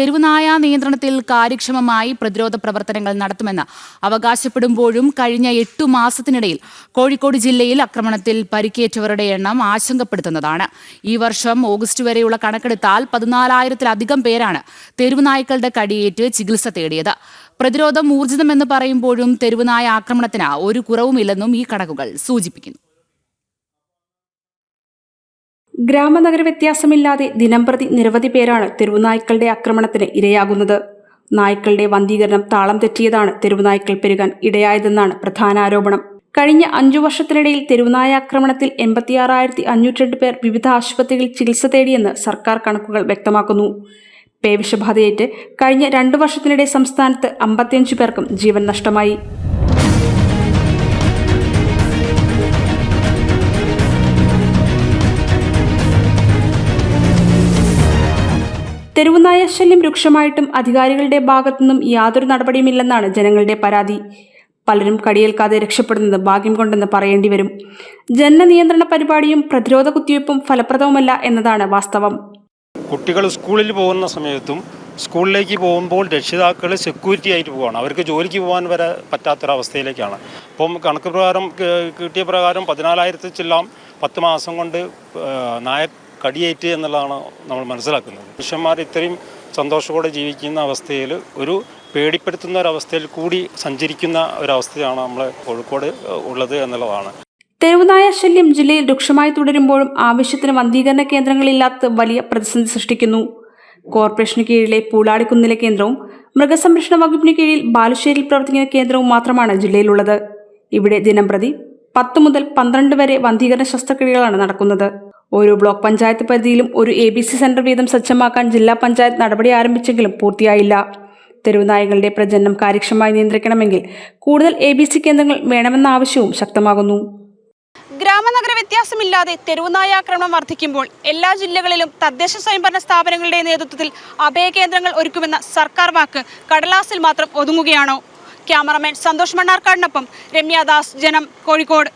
തെരുവുനായ നിയന്ത്രണത്തിൽ കാര്യക്ഷമമായി പ്രതിരോധ പ്രവർത്തനങ്ങൾ നടത്തുമെന്ന് അവകാശപ്പെടുമ്പോഴും കഴിഞ്ഞ എട്ടു മാസത്തിനിടയിൽ കോഴിക്കോട് ജില്ലയിൽ ആക്രമണത്തിൽ പരിക്കേറ്റവരുടെ എണ്ണം ആശങ്കപ്പെടുത്തുന്നതാണ്. ഈ വർഷം ഓഗസ്റ്റ് വരെയുള്ള കണക്കെടുത്താൽ പതിനാലായിരത്തിലധികം പേരാണ് തെരുവുനായ്ക്കളുടെ കടിയേറ്റ് ചികിത്സ തേടിയത്. പ്രതിരോധം ഊർജിതമെന്ന് പറയുമ്പോഴും തെരുവുനായ ആക്രമണത്തിന് ഒരു കുറവുമില്ലെന്നും ഈ കണക്കുകൾ സൂചിപ്പിക്കുന്നു. ഗ്രാമനഗര വ്യത്യാസമില്ലാതെ ദിനംപ്രതി നിരവധി പേരാണ് തെരുവുനായ്ക്കളുടെ ആക്രമണത്തിന് ഇരയാകുന്നത്. നായ്ക്കളുടെ വന്ധീകരണം താളം തെറ്റിയതാണ് തെരുവുനായ്ക്കൾ പെരുകാൻ ഇടയായതെന്നാണ് പ്രധാന ആരോപണം കഴിഞ്ഞ അഞ്ചു വർഷത്തിനിടയിൽ തെരുവുനായ ആക്രമണത്തിൽ എൺപത്തിയാറായിരത്തി അഞ്ഞൂറ്റി പേർ വിവിധ ആശുപത്രികളിൽ ചികിത്സ തേടിയെന്ന് സർക്കാർ കണക്കുകൾ വ്യക്തമാക്കുന്നു. പേവിഷബാധയേറ്റ് കഴിഞ്ഞ രണ്ടു വർഷത്തിനിടെ സംസ്ഥാനത്ത് അമ്പത്തിയഞ്ചു പേർക്കും ജീവൻ നഷ്ടമായി. തെരുവുനായ ശല്യം രൂക്ഷമായിട്ടും അധികാരികളുടെ ഭാഗത്തുനിന്നും യാതൊരു നടപടിയുമില്ലെന്നാണ് ജനങ്ങളുടെ പരാതി. പലരും കടിയേൽക്കാതെ രക്ഷപ്പെടുന്നത് ഭാഗ്യം കൊണ്ടെന്ന് പറയേണ്ടി വരും ജനനിയന്ത്രണ പരിപാടിയും പ്രതിരോധ കുത്തിവയ്പ്പും ഫലപ്രദവുമല്ല എന്നതാണ് വാസ്തവം. കുട്ടികൾ സ്കൂളിൽ പോകുന്ന സമയത്തും സ്കൂളിലേക്ക് പോകുമ്പോൾ രക്ഷിതാക്കൾ സെക്യൂരിറ്റി ആയിട്ട് പോവുകയാണ് അവർക്ക് ജോലിക്ക് പോകാൻ വരെ പറ്റാത്തൊരവസ്ഥയിലേക്കാണ്. അപ്പം കണക്ക് പ്രകാരം കിട്ടിയ പ്രകാരം പതിനാലായിരത്തി ചെല്ലാം പത്ത് മാസം കൊണ്ട് നായ കടിയേറ്റ് എന്നുള്ളതാണ് നമ്മൾ മനസ്സിലാക്കുന്നത്. മനുഷ്യന്മാർ ഇത്രയും സന്തോഷത്തോടെ ജീവിക്കുന്ന അവസ്ഥയിൽ ഒരു പേടിപ്പെടുത്തുന്ന ഒരവസ്ഥയിൽ കൂടി സഞ്ചരിക്കുന്ന ഒരവസ്ഥയാണ് നമ്മൾ കോഴിക്കോട് ഉള്ളത് എന്നുള്ളതാണ്. തെരുവുനായ ശല്യം ജില്ലയിൽ രൂക്ഷമായി തുടരുമ്പോഴും ആവശ്യത്തിന് വന്ധീകരണ കേന്ദ്രങ്ങളില്ലാത്ത വലിയ പ്രതിസന്ധി സൃഷ്ടിക്കുന്നു. കോർപ്പറേഷന് കീഴിലെ പൂളാടിക്കുന്നിലെ കേന്ദ്രവും മൃഗസംരക്ഷണ വകുപ്പിന് കീഴിൽ ബാലുശ്ശേരിയിൽ പ്രവർത്തിക്കുന്ന കേന്ദ്രവും മാത്രമാണ് ജില്ലയിലുള്ളത്. ഇവിടെ ദിനംപ്രതി പത്ത് മുതൽ പന്ത്രണ്ട് വരെ വന്ധീകരണ ശസ്ത്രക്രിയകളാണ് നടക്കുന്നത്. ഓരോ ബ്ലോക്ക് പഞ്ചായത്ത് പരിധിയിലും ഒരു എ ബി സി സെന്റർ വീതം സജ്ജമാക്കാൻ ജില്ലാ പഞ്ചായത്ത് നടപടി ആരംഭിച്ചെങ്കിലും പൂർത്തിയായില്ല. തെരുവുനായകളുടെ പ്രജനനം കാര്യക്ഷമമായി നിയന്ത്രിക്കണമെങ്കിൽ കൂടുതൽ എ ബി സി കേന്ദ്രങ്ങൾ വേണമെന്ന ആവശ്യവും ശക്തമാകുന്നു. ഗ്രാമനഗര വ്യത്യാസമില്ലാതെ തെരുവുനായ ആക്രമണം വർദ്ധിക്കുമ്പോൾ എല്ലാ ജില്ലകളിലും തദ്ദേശ സ്വയംഭരണ സ്ഥാപനങ്ങളുടെ നേതൃത്വത്തിൽ അഭയ കേന്ദ്രങ്ങൾ ഒരുക്കുമെന്ന സർക്കാർ വാക്ക് കടലാസിൽ മാത്രം ഒതുങ്ങുകയാണോ. ക്യാമറമാൻ സന്തോഷ് മണ്ണാർക്കാടിനൊപ്പം രമ്യാദാസ് ജനം കോഴിക്കോട്.